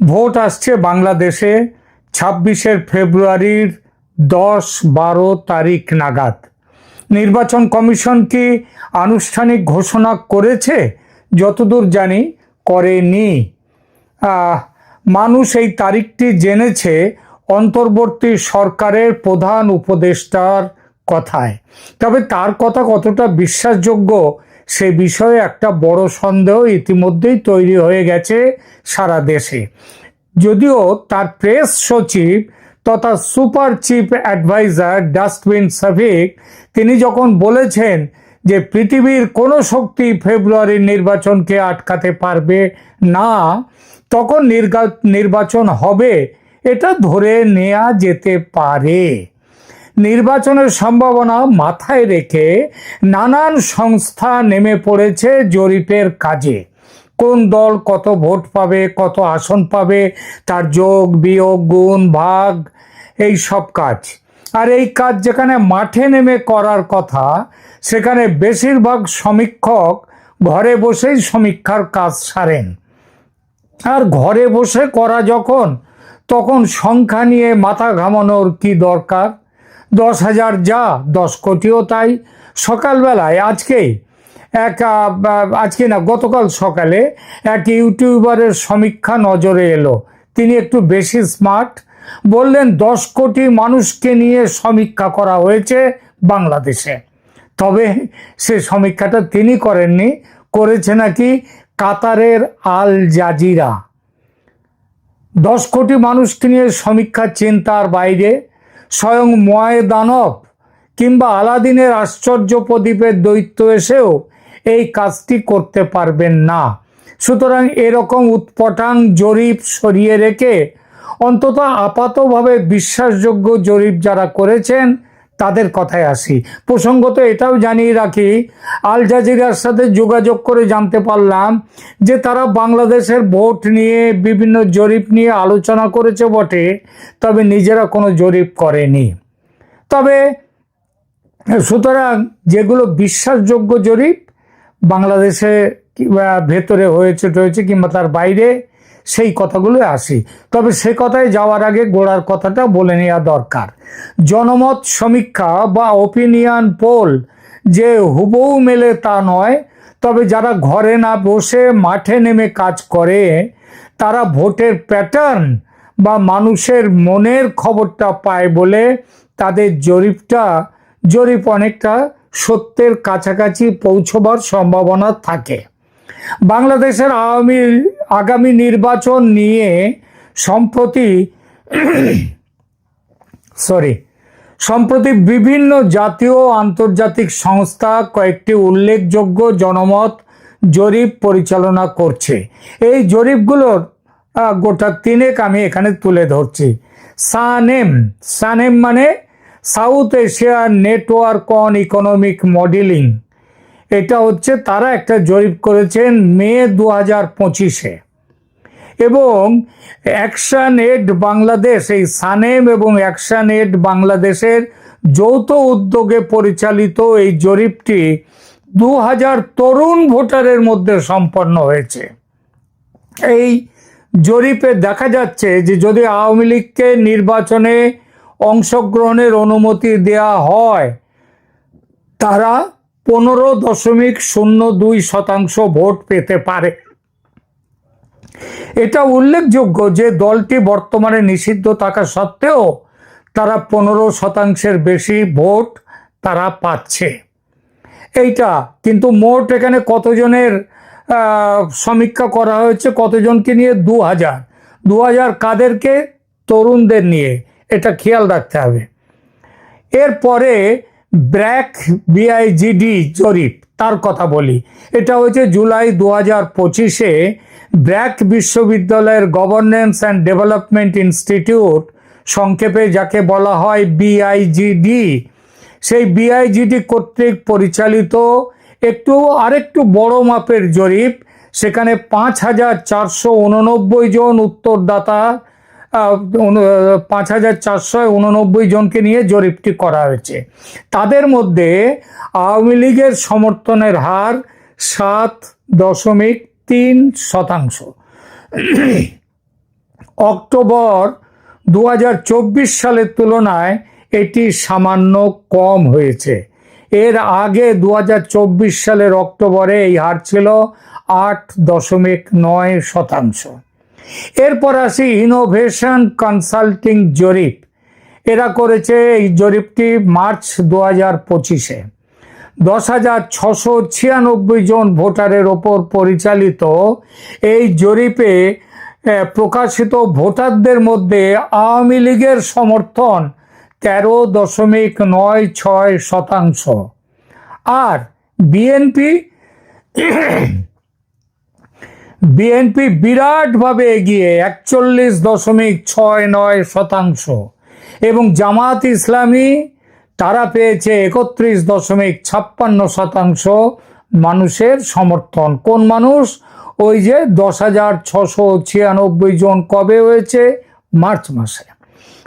Vote আসছে বাংলাদেশে ছাব্বিশের ফেব্রুয়ারির দশ বারো তারিখ নাগাদ। নির্বাচন কমিশন কি আনুষ্ঠানিক ঘোষণা করেছে? যতদূর জানি করেনি। মানুষ এই তারিখটি জেনেছে অন্তর্বর্তী সরকারের প্রধান উপদেষ্টার কথায়। তবে তার কথা কতটা বিশ্বাসযোগ্য সে বিষয়ে একটা বড় সন্দেহ ইতিমধ্যেই তৈরি হয়ে গেছে সারা দেশে। যদিও তার প্রেস সচিব তথা সুপার চিফ অ্যাডভাইজার ডাস্টবিন সাফিক তিনি যখন বলেছেন যে পৃথিবীর কোনো শক্তি ফেব্রুয়ারির নির্বাচনকে আটকাতে পারবে না, তখন নির্বাচন হবে, এটা ধরে নেওয়া যেতে পারে। নির্বাচনের সম্ভাবনা মাথায় রেখে নানান সংস্থা নেমে পড়েছে জরিপের কাজে। কোন দল কত ভোট পাবে, কত আসন পাবে, তার যোগ, বিয়োগ, গুণ, ভাগ, এই সব কাজ। আর এই কাজ যেখানে মাঠে নেমে করার কথা, সেখানে বেশিরভাগ সমীক্ষক ঘরে বসেই সমীক্ষার কাজ সারেন। আর ঘরে বসে করা যখন, তখন সংখ্যা নিয়ে মাথা ঘামানোর কি দরকার? দশ হাজার যা, দশ কোটিও তাই। সকালবেলায় আজকেই এক আজকে না, গতকাল সকালে এক ইউটিউবারের সমীক্ষা নজরে এলো। তিনি একটু বেশি স্মার্ট। বললেন, দশ কোটি মানুষকে নিয়ে সমীক্ষা করা হয়েছে বাংলাদেশে। তবে সে সমীক্ষাটা তিনি করেননি, করেছে নাকি কাতারের আল জাজিরা। দশ কোটি মানুষকে নিয়ে সমীক্ষা চিন্তার বাইরে স্বয়ং ময় দানব কিংবা আলাদিনের আশ্চর্য প্রদীপের দৈত্য এসেও এই কাজটি করতে পারবেন না। সুতরাং এরকম উৎপটাং জরিপ সরিয়ে রেখে অন্তত আপাতভাবে বিশ্বাসযোগ্য জরিপ যারা করেছেন তাদের কথায় আসি। প্রসঙ্গত এটাও জানিয়ে রাখি, আল জাজিরার সাথে যোগাযোগ করে জানতে পারলাম যে তারা বাংলাদেশের ভোট নিয়ে বিভিন্ন জরিপ নিয়ে আলোচনা করেছে বটে, তবে নিজেরা কোনো জরিপ করেনি। তবে সুতরাং যেগুলো বিশ্বাসযোগ্য জরিপ, বাংলাদেশে ভেতরে হয়েছে টয়েছে কিংবা তার বাইরে সেই কথাগুলো আসি। তবে সে কথায় যাওয়ার আগে গোড়ার কথাটা বলে নেওয়া দরকার। জনমত সমীক্ষা বা ওপিনিয়ন পোল যে হুবহু মেলে তা নয়, তবে যারা ঘরে না বসে মাঠে নেমে কাজ করে, তারা ভোটের প্যাটার্ন বা মানুষের মনের খবরটা পায় বলে তাদের জরিপটা, জরিপ অনেকটা সত্যের কাছাকাছি পৌঁছবার সম্ভাবনা থাকে। বাংলাদেশের আওয়ামী আগামী নির্বাচন নিয়ে সম্প্রতি সরি, সম্প্রতি বিভিন্ন জাতীয় আন্তর্জাতিক সংস্থা কয়েকটি উল্লেখযোগ্য জনমত জরিপ পরিচালনা করছে। এই জরিপগুলোর গোটা তিনেক আমি এখানে তুলে ধরছি। সানেম সানেম মানে South Asia network on economic modelling. এটা হচ্ছে তারা একটা জরিপ করেছেন মে দু হাজার পঁচিশে। এবং অ্যাকশন এড বাংলাদেশ, এই সানেম এবং অ্যাকশন এড বাংলাদেশের যৌথ উদ্যোগে পরিচালিত এই জরিপটি দু হাজার তরুণ ভোটারের মধ্যে সম্পন্ন হয়েছে। এই জরিপে দেখা যাচ্ছে যে যদি আওয়ামী লীগকে নির্বাচনে অংশগ্রহণের অনুমতি দেয়া হয়, তারা পনেরো দশমিক শূন্য দুই শতাংশ ভোট পেতে পারে। এটা উল্লেখযোগ্য যে দলটি বর্তমানে নিষিদ্ধ থাকা সত্ত্বেও তারা পনেরো শতাংশের বেশি ভোট তারা পাচ্ছে। এইটা কিন্তু মোট এখানে কতজনের সমীক্ষা করা হয়েছে? কতজনকে নিয়ে? দু হাজার দু হাজার কাদেরকে? তরুণদের নিয়ে। এটা খেয়াল রাখতে হবে। এরপরে ব্র্যাক বিআইজিডি জরিপ, তার কথা বলি। এটা হচ্ছে জুলাই দু হাজার পঁচিশে ব্র্যাক বিশ্ববিদ্যালয়ের গভর্নেন্স অ্যান্ড ডেভেলপমেন্ট ইনস্টিটিউট, সংক্ষেপে যাকে বলা হয় বিআইজিডি সেই বিআইজিডি কর্তৃক পরিচালিত একটু আরেকটু বড় মাপের জরিপ। সেখানে পাঁচ হাজার চারশো উননব্বই জন উত্তরদাতা পাঁচ হাজার চারশো উননব্বই জনকে নিয়ে জরিপটি করা হয়েছে। তাদের মধ্যে আওয়ামী লীগের সমর্থনের হার সাত দশমিক তিন শতাংশ। অক্টোবর দু হাজার চব্বিশ সালের তুলনায় এটি সামান্য কম হয়েছে। এর আগে দু হাজার চব্বিশ সালের অক্টোবরে এই হার ছিল আট দশমিক নয় শতাংশ। এরপর আসি ইনোভেশন কনসাল্টিং জরিপ। এরা করেছে এই জরিপটি মার্চ দু হাজার পঁচিশে। দশ হাজার ছশো ছিয়ানব্বই জন ভোটারের ওপর পরিচালিত এই জরিপে প্রকাশিত ভোটারদের মধ্যে আওয়ামী লীগের সমর্থন তেরো দশমিক নয় ছয় শতাংশ। আর বিএনপি বিএনপি বিরাটভাবে এগিয়ে একচল্লিশ দশমিক ছয় নয় শতাংশ এবং জামাত ইসলামী তারা পেয়েছে একত্রিশ দশমিক ছাপ্পান্ন শতাংশ মানুষের সমর্থন। কোন মানুষ? ওই যে দশ হাজার ছশো ছিয়ানব্বই জন কবে হয়েছে? মার্চ মাসে।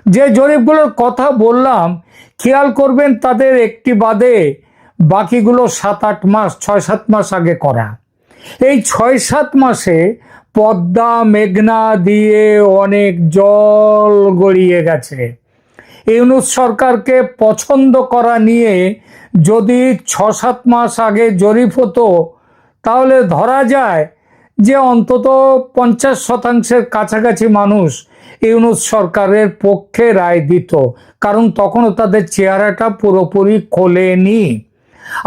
যে জরিপগুলোর কথা বললাম, খেয়াল করবেন তাদের একটি বাদে বাকিগুলো সাত আট মাস, ছয় সাত মাস আগে করা। এই ছয় সাত মাসে পদ্মা, মেঘনা দিয়ে অনেক জল গড়িয়ে গেছে। ইউনুস সরকারকে পছন্দ করা নিয়ে যদি ছ সাত মাস আগে জরিপ হতো, তাহলে ধরা যায় যে অন্তত পঞ্চাশ শতাংশের কাছাকাছি মানুষ ইউনুস সরকারের পক্ষে রায় দিত, কারণ তখনও তাদের চেহারাটা পুরোপুরি খোলেনি।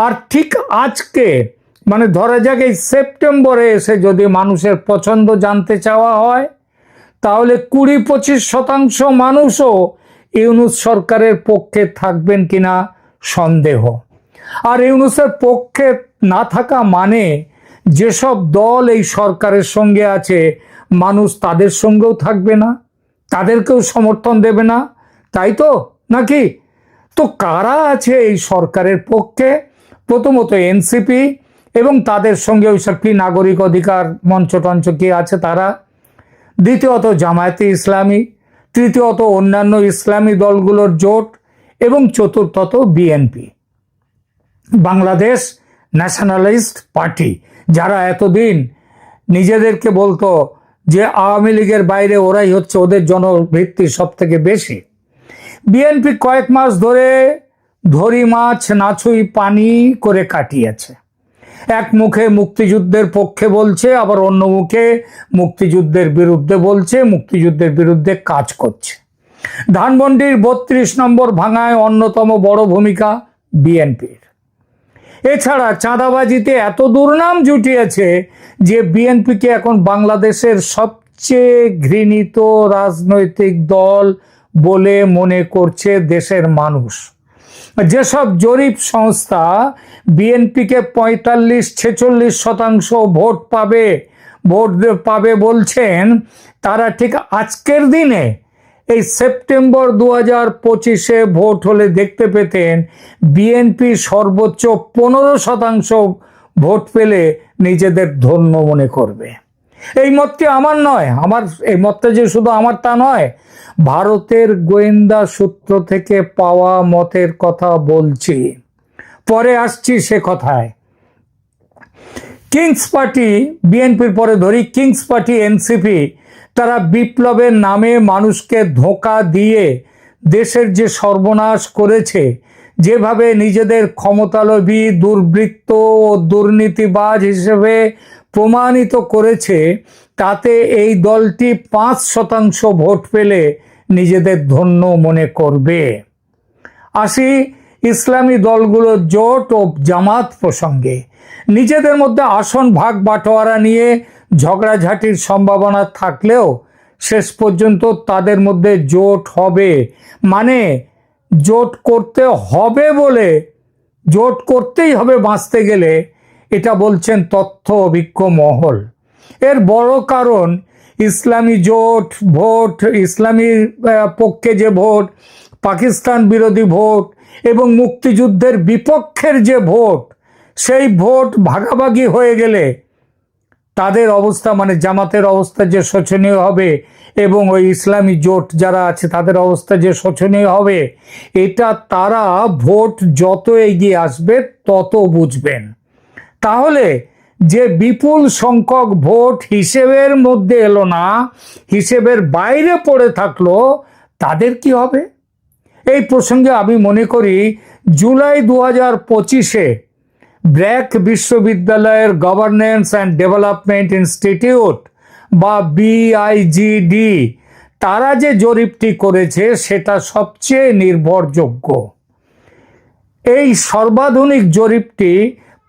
আর ঠিক আজকে মানে ধরা যাক এই সেপ্টেম্বরে এসে যদি মানুষের পছন্দ জানতে চাওয়া হয়, তাহলে কুড়ি পঁচিশ শতাংশ মানুষও ইউনুস সরকারের পক্ষে থাকবেন কিনা সন্দেহ। আর ইউনুসের পক্ষে না থাকা মানে যেসব দল এই সরকারের সঙ্গে আছে, মানুষ তাদের সঙ্গেও থাকবে না, তাদেরকেও সমর্থন দেবে না, তাই তো, নাকি? তো কারা আছে এই সরকারের পক্ষে? প্রথমত এনসিপি এবং তাদের সঙ্গে ওই সব কি নাগরিক অধিকার মঞ্চ টঞ্চ কি আছে তারা? দ্বিতীয়ত জামায়াতে ইসলামী, তৃতীয়ত অন্যান্য ইসলামী দলগুলোর জোট, এবং চতুর্থত বিএনপি। বাংলাদেশ ন্যাশনালিস্ট পার্টি, যারা এতদিন নিজেদেরকে বলতো যে আওয়ামী লীগের বাইরে ওরাই হচ্ছে ওদের জনভিত্তি সব থেকে বেশি। বিএনপি কয়েক মাস ধরে ধরি মাছ, নাছুই পানি করে কাটিয়েছে। এক মুখে মুক্তিযুদ্ধের পক্ষে বলছে, আবার অন্য মুখে মুক্তিযুদ্ধের বিরুদ্ধে বলছে, মুক্তিযুদ্ধের বিরুদ্ধে কাজ করছে। ধানমন্ডির বত্রিশ নম্বর ভাঙায় অন্যতম বড় ভূমিকা বিএনপির। এছাড়া চাঁদাবাজিতে এত দুর্নাম জুটিয়েছে যে বিএনপিকে এখন বাংলাদেশের সবচেয়ে ঘৃণিত রাজনৈতিক দল বলে মনে করছে দেশের মানুষ। যেসব জরিপ সংস্থা বিএনপিকে পঁয়তাল্লিশ ছেচল্লিশ শতাংশ ভোট পাবে ভোট পাবে বলছেন, তারা ঠিক আজকের দিনে এই সেপ্টেম্বর দু হাজার পঁচিশে ভোট হলে দেখতে পেতেন বিএনপি সর্বোচ্চ পনেরো শতাংশ ভোট পেলে নিজেদের ধন্য মনে করবে। এই মতটি আমার নয়? আমার, এই মতটা যে শুধু আমার তা নয়, ভারতের গোয়েন্দা সূত্র থেকে পাওয়া মতের কথা বলছি। পরে আসছি সে কথায়। কিংস পার্টি, বিএনপির পরে ধরি, কিংস পার্টি, এনসিপি, তারা বিপ্লবের নামে মানুষকে ধোঁকা দিয়ে দেশের যে সর্বনাশ করেছে, যেভাবে নিজেদের ক্ষমতালোভী, দুর্বৃত্ত ও দুর্নীতিবাজ হিসেবে প্রমাণিত করেছে তাতে এই দলটি পাঁচ শতাংশ ভোট পেলে নিজেদের ধন্য মনে করবে। আসি ইসলামী দলগুলোর জোট ও জামাত প্রসঙ্গে। নিজেদের মধ্যে আসন ভাগ বাটোয়ারা নিয়ে ঝগড়াঝাটির সম্ভাবনা থাকলেও শেষ পর্যন্ত তাদের মধ্যে জোট হবে। মানে জোট করতে হবে বলে, জোট করতেই হবে বাঁচতে গেলে এটা বলছেন তথ্য অভিজ্ঞ মহল। এর বড় কারণ ইসলামী জোট ভোট ইসলামীর পক্ষে যে ভোট, পাকিস্তান বিরোধী ভোট এবং মুক্তিযুদ্ধের বিপক্ষের যে ভোট, সেই ভোট ভাগাভাগি হয়ে গেলে তাদের অবস্থা মানে জামাতের অবস্থা যে শোচনীয় হবে এবং ওই ইসলামী জোট যারা আছে তাদের অবস্থা যে শোচনীয় হবে, এটা তারা ভোট যত এগিয়ে আসবে তত বুঝবেন। তাহলে যে বিপুল সংখ্যক ভোট হিসেবের মধ্যে এলো না, হিসেবের বাইরে পড়ে থাকল, তাদের কি হবে? এই প্রসঙ্গে আমি মনে করি জুলাই দু হাজার পঁচিশে ব্র্যাক বিশ্ববিদ্যালয়ের গভর্নেন্স অ্যান্ড ডেভেলপমেন্ট ইনস্টিটিউট বা বিআইজিডি, তারা যে জরিপটি করেছে সেটা সবচেয়ে নির্ভরযোগ্য। এই সর্বাধুনিক জরিপটি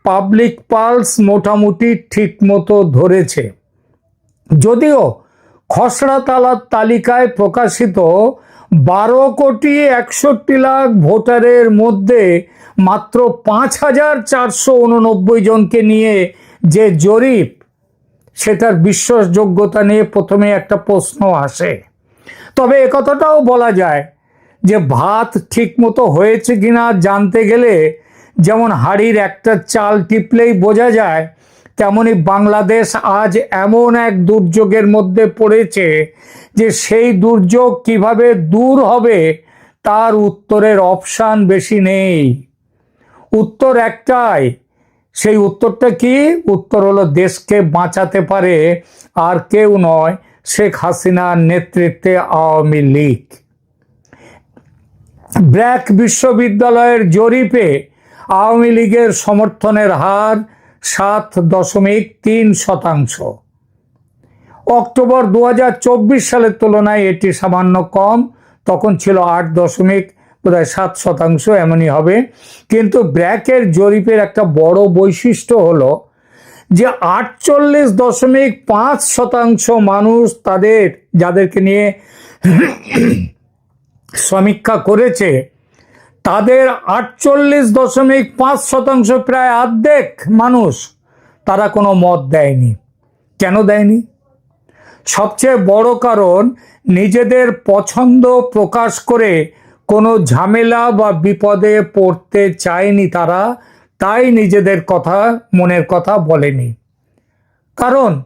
পাবলিক পালস মোটামুটি ঠিকমতো ধরেছে। যদিও খসড়া তালার তালিকায় প্রকাশিত বারো কোটি একষট্টি লাখ ভোটারের মধ্যে মাত্র পাঁচ হাজার চারশো উননব্বই জনকে নিয়ে যে জরিপ, সেটার বিশ্বাসযোগ্যতা নিয়ে প্রথমে একটা প্রশ্ন আসে। তবে একথাটাও বলা যায় যে ভাত ঠিকমতো হয়েছে কিনা জানতে গেলে যেমন হাড়ির একটা চাল টিপলেই বোঝা যায়, তেমনি বাংলাদেশ আজ এমন এক দুর্যোগের মধ্যে পড়েছে যে সেই দুর্যোগ কীভাবে দূর হবে তার উত্তরের অপশান বেশি নেই। উত্তর একটাই, সেই উত্তরটা কি? উত্তর হলো দেশকে বাঁচাতে পারে আর কেউ নয় শেখ হাসিনার নেতৃত্বে আওয়ামী লীগ। ব্র্যাক বিশ্ববিদ্যালয়ের জরিপে আওয়ামী লীগের সমর্থনের হার সাত দশমিক তিন শতাংশ। অক্টোবর দু হাজার চব্বিশ সালের তুলনায় এটি সামান্য কম, তখন ছিল আট দশমিক বোধহয় সাত শতাংশ এমনই হবে। কিন্তু ব্র্যাকের জরিপের একটা বড় বৈশিষ্ট্য হলো যে আটচল্লিশ দশমিক পাঁচ শতাংশ মানুষ তাদের, যাদেরকে নিয়ে সমীক্ষা করেছে তাদের আটচল্লিশ দশমিক পাঁচ শতাংশ প্রায় অর্ধেক মানুষ তারা কোনো মত দেয়নি। কেন দেয়নি? সবচেয়ে বড় কারণ নিজেদের পছন্দ প্রকাশ করে কোনো ঝামেলা বা বিপদে পড়তে চায়নি তারা, তাই নিজেদের কথা, মনের কথা বলেনি। কারণ,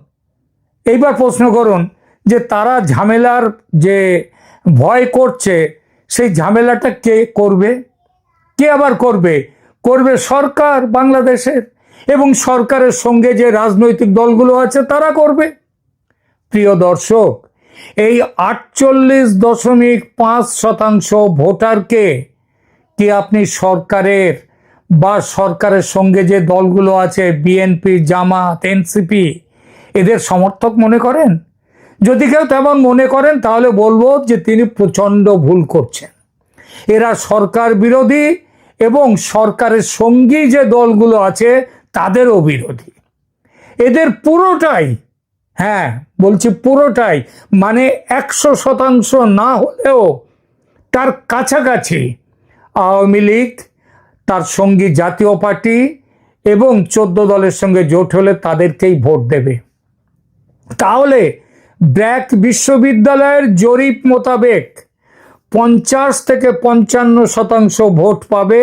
এইবার প্রশ্ন করুন যে তারা ঝামেলার যে ভয় করছে, সেই ঝামেলাটা কে করবে? কে আবার করবে? করবে সরকার বাংলাদেশের। এবং সরকারের সঙ্গে যে রাজনৈতিক দলগুলো আছে, তারা করবে। প্রিয় দর্শক, এই আটচল্লিশ দশমিক পাঁচ শতাংশ ভোটারকে কি আপনি সরকারের বা সরকারের সঙ্গে যে দলগুলো আছে বিএনপি জামাত এনসিপি এদের সমর্থক মনে করেন? যদি কেউ তেমন মনে করেন, তাহলে বলব যে তিনি প্রচণ্ড ভুল করছেন। এরা সরকার বিরোধী এবং সরকারের সঙ্গী যে দলগুলো আছে তাদেরও বিরোধী এদের পুরোটাই হ্যাঁ বলছি পুরোটাই মানে একশো শতাংশ না হলেও তার কাছাকাছি আওয়ামী লীগ, তার সঙ্গী জাতীয় পার্টি এবং চোদ্দ দলের সঙ্গে জোট হলে তাদেরকেই ভোট দেবে। তাহলে ব্র্যাক বিশ্ববিদ্যালয়ের জরিপ মোতাবেক পঞ্চাশ থেকে পঞ্চান্ন শতাংশ ভোট পাবে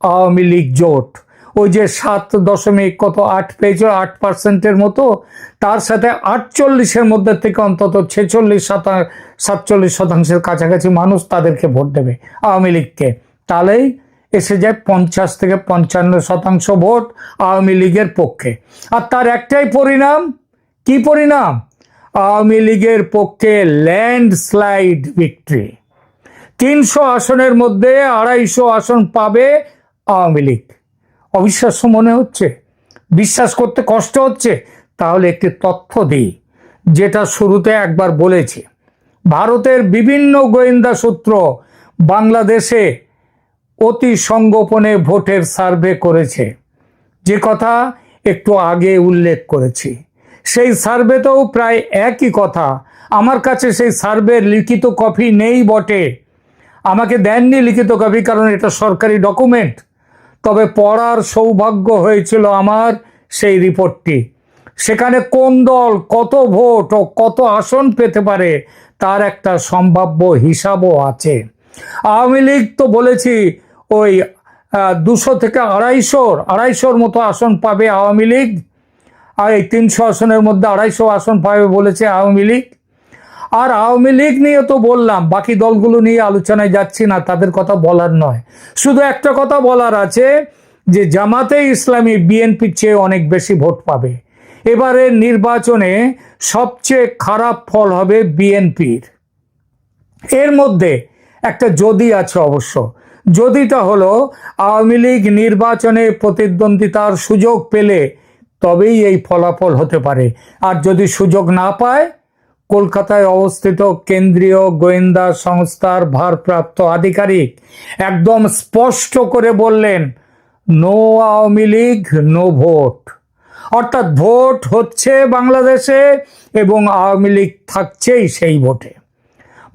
আওয়ামী লীগ জোট। ওই যে সাত দশমিক কত আট পেয়েছিল, আট পার্সেন্টের মতো, তার সাথে আটচল্লিশের মধ্যে থেকে অন্তত ছেচল্লিশ শতাংশ সাতচল্লিশ শতাংশের কাছাকাছি মানুষ তাদেরকে ভোট দেবে আওয়ামী লীগকে। তাহলেই এসে যায় পঞ্চাশ থেকে পঞ্চান্ন শতাংশ ভোট আওয়ামী লীগের পক্ষে। আর তার একটাই পরিণাম, কি পরিণাম? আওয়ামী লীগের পক্ষে ল্যান্ডস্লাইড ভিক্টরি। তিনশো আসনের মধ্যে আড়াইশো আসন পাবে আওয়ামী লীগ। অবিশ্বাস্য মনে হচ্ছে? বিশ্বাস করতে কষ্ট হচ্ছে? তাহলে একটি তথ্য দিই, যেটা শুরুতে একবার বলেছি। ভারতের বিভিন্ন গোয়েন্দা সূত্র বাংলাদেশে অতি সংগোপনে ভোটের সার্ভে করেছে। যে কথা একটু আগে উল্লেখ করেছি। সেই সার্ভেতেও প্রায় একই কথা। আমার কাছে সেই সার্ভের লিখিত কপি নেই বটে। আমাকে দেননি লিখিত কপি কারণ এটা সরকারি ডকুমেন্ট তবে পড়ার সৌভাগ্য হয়েছিল আমার সেই রিপোর্টটি সেখানে কোন দল কত ভোট ও কত আসন পেতে পারে তার একটা সম্ভাব্য হিসাবও আছে। আওয়ামী লীগ তো বলেছি, ওই দুশো থেকে আড়াইশোর আড়াইশোর মতো আসন পাবে আওয়ামী লীগ। আর এই তিনশো আসনের মধ্যে আড়াইশো আসন পাবে বলেছে আওয়ামী লীগ। আর আওয়ামী লীগ নিয়ে তো বললাম, বাকি দলগুলো নিয়ে আলোচনায় যাচ্ছি না, তাদের কথা বলার নয়। শুধু একটা কথা বলার আছে যে জামাতে ইসলামী বিএনপির চেয়ে অনেক বেশি ভোট পাবে। এবারের নির্বাচনে সবচেয়ে খারাপ ফল হবে বিএনপির। এর মধ্যে একটা যদি আছে অবশ্য। যদিটা হলো, আওয়ামী লীগ নির্বাচনে প্রতিদ্বন্দ্বিতার সুযোগ পেলে তবেই এই ফলাফল হতে পারে। আর যদি সুযোগ না পায় কলকাতায় অবস্থিত কেন্দ্রীয় গোয়েন্দা সংস্থার ভারপ্রাপ্ত আধিকারিক একদম স্পষ্ট করে বললেন, no Awami League, no vote. অর্থাৎ ভোট হচ্ছে বাংলাদেশে এবং আওয়ামী লীগ থাকছেই সেই ভোটে।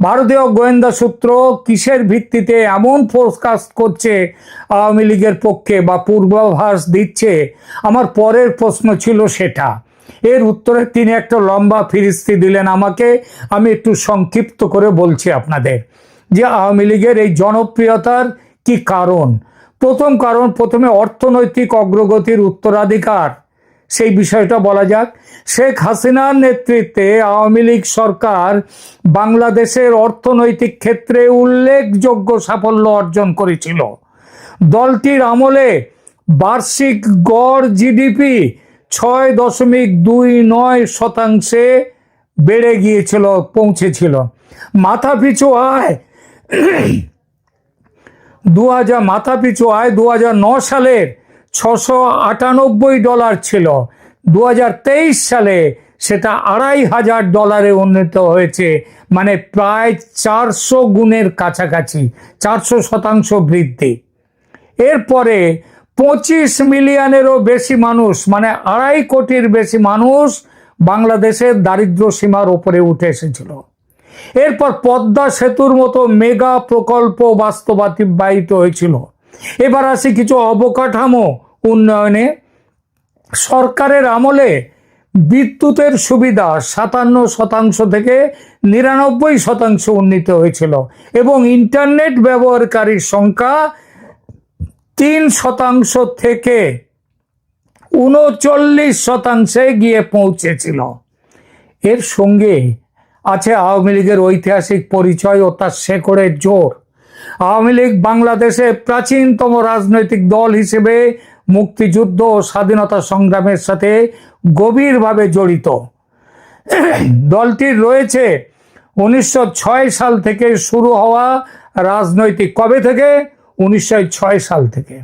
ভারতীয় গোয়েন্দা সূত্র কিসের ভিত্তিতে এমন ফোরকাস্ট করছে, আওয়ামী লীগের পক্ষে বা পূর্বাভাস দিচ্ছে? আমার পরের প্রশ্ন ছিল সেটা। এর উত্তরে তিনি একটা লম্বা ফিরিস্তি দিলেন আমাকে। আমি একটু সংক্ষিপ্ত করে বলছি আপনাদের যে আওয়ামী লীগের এই জনপ্রিয়তার কি কারণ? প্রথম কারণ, প্রথমে অর্থনৈতিক অগ্রগতির উত্তরাধিকার। সেই বিষয়টা বলা যাক। শেখ হাসিনার নেতৃত্বে আওয়ামী লীগ সরকার বাংলাদেশের অর্থনৈতিক ক্ষেত্রে উল্লেখযোগ্য সাফল্য অর্জন করেছিল। দলটির আমলে বার্ষিক গড় জিডিপি ছয় দশমিক দুই নয় শতাংশে বেড়ে গিয়েছিল, পৌঁছেছিল। মাথাপিছু আয় দু হাজার মাথাপিছু আয় দু হাজার ন সালের ছশো আটানব্বই ডলার ছিল। দু হাজার তেইশ সালে সেটা আড়াই হাজার ডলারে উন্নীত হয়েছে মানে প্রায় চারশো গুণের কাছাকাছি, চারশো শতাংশ বৃদ্ধি। এরপরে পঁচিশ মিলিয়নেরও বেশি মানুষ মানে আড়াই কোটির বেশি মানুষ বাংলাদেশের দারিদ্র সীমার ওপরে উঠে এসেছিল। এরপর পদ্মা সেতুর মতো মেগা প্রকল্প বাস্তবায়িত হয়েছিল। এবার আসি কিছু অবকাঠামো উন্নয়নে। সরকারের আমলে বিদ্যুতের সুবিধা সাতান্ন শতাংশ থেকে নিরানব্বই শতাংশ উন্নীত হয়েছিল এবং ইন্টারনেট ব্যবহারকারীর সংখ্যা তিন শতাংশ থেকে উনচল্লিশ শতাংশে গিয়ে পৌঁছেছিল। এর সঙ্গে আছে আওয়ামী লীগের ঐতিহাসিক পরিচয় ও তার শেকড়ের জোর। আওয়ামী লীগ বাংলাদেশে প্রাচীনতম রাজনৈতিক দল হিসেবে মুক্তিযুদ্ধ ও স্বাধীনতা সংগ্রামের সাথে গভীরভাবে জড়িত। দলটির রয়েছে উনিশশো ছয় সাল থেকে শুরু হওয়া রাজনৈতিক কবে থেকে? উনিশশো সাল থেকে।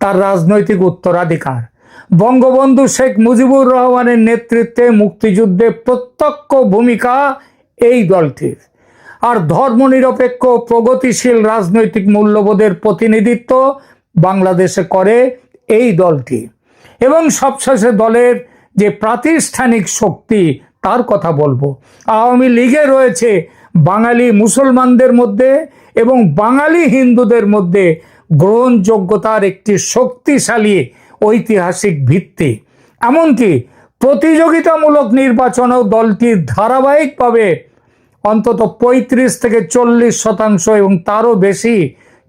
তার রাজনৈতিক উত্তরাধিকার। বঙ্গবন্ধু শেখ মুজিবুর রহমানের নেতৃত্বে মুক্তিযুদ্ধে প্রত্যক্ষ ভূমিকা এই দলটির। আর ধর্মনিরপেক্ষ প্রগতিশীল রাজনৈতিক মূল্যবোধের প্রতিনিধিত্ব বাংলাদেশে করে এই দলটি। এবং সবশেষে দলের যে প্রাতিষ্ঠানিক শক্তি, তার কথা বলব। আওয়ামী লীগে রয়েছে বাঙালি মুসলমানদের মধ্যে এবং বাঙালি হিন্দুদের মধ্যে গ্রহণযোগ্যতার একটি শক্তিশালী ঐতিহাসিক ভিত্তি। এমনকি প্রতিযোগিতামূলক নির্বাচনেও দলটি ধারাবাহিকভাবে অন্তত পঁয়ত্রিশ থেকে চল্লিশ শতাংশ এবং তারও বেশি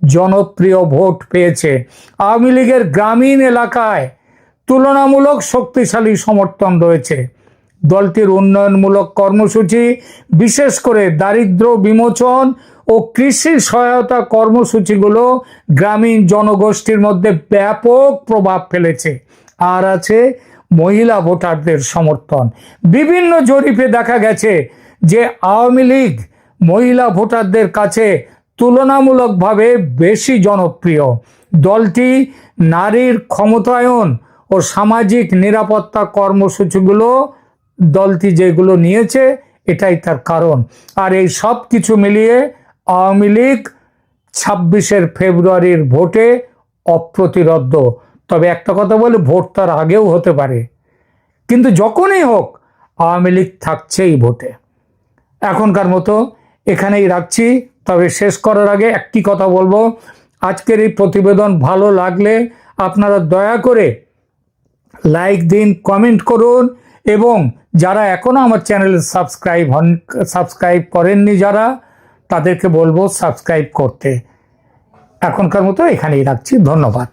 জনপ্রিয় ভোট পেয়েছে। আওয়ামী লীগের গ্রামীণ এলাকায় তুলনামূলক শক্তিশালী সমর্থন রয়েছে। দলটির উন্নয়নমূলক কর্মসূচি, বিশেষ করে দারিদ্র বিমোচন ও কৃষি সহায়তা কর্মসূচিগুলো গ্রামীণ জনগোষ্ঠীর মধ্যে ব্যাপক প্রভাব ফেলেছে। আর আছে মহিলা ভোটারদের সমর্থন। বিভিন্ন জরিপে দেখা গেছে যে আওয়ামী লীগ মহিলা ভোটারদের কাছে তুলনামূলকভাবে বেশি জনপ্রিয়। দলটি নারীর ক্ষমতায়ন ও সামাজিক নিরাপত্তা কর্মসূচিগুলো দলটি যেগুলো নিয়েছে, এটাই তার কারণ। আর এই সব কিছু মিলিয়ে আওয়ামী লীগ ছাব্বিশের ফেব্রুয়ারির ভোটে অপ্রতিরোধ্য তবে একটা কথা বলে, ভোট তার আগেও হতে পারে। কিন্তু যখনই হোক, আওয়ামী লীগ থাকছেই ভোটে। এখনকার মতো এখানেই রাখছি। তবে শেষ করার আগে একটি কথা বলব। আজকের এই প্রতিবেদন ভালো লাগলে আপনারা দয়া করে লাইক দিন, কমেন্ট করুন এবং যারা এখনও আমার চ্যানেল সাবস্ক্রাইব হন, সাবস্ক্রাইব করেননি যারা, তাদেরকে বলব সাবস্ক্রাইব করতে। এখনকার মতো এখানেই রাখছি। ধন্যবাদ।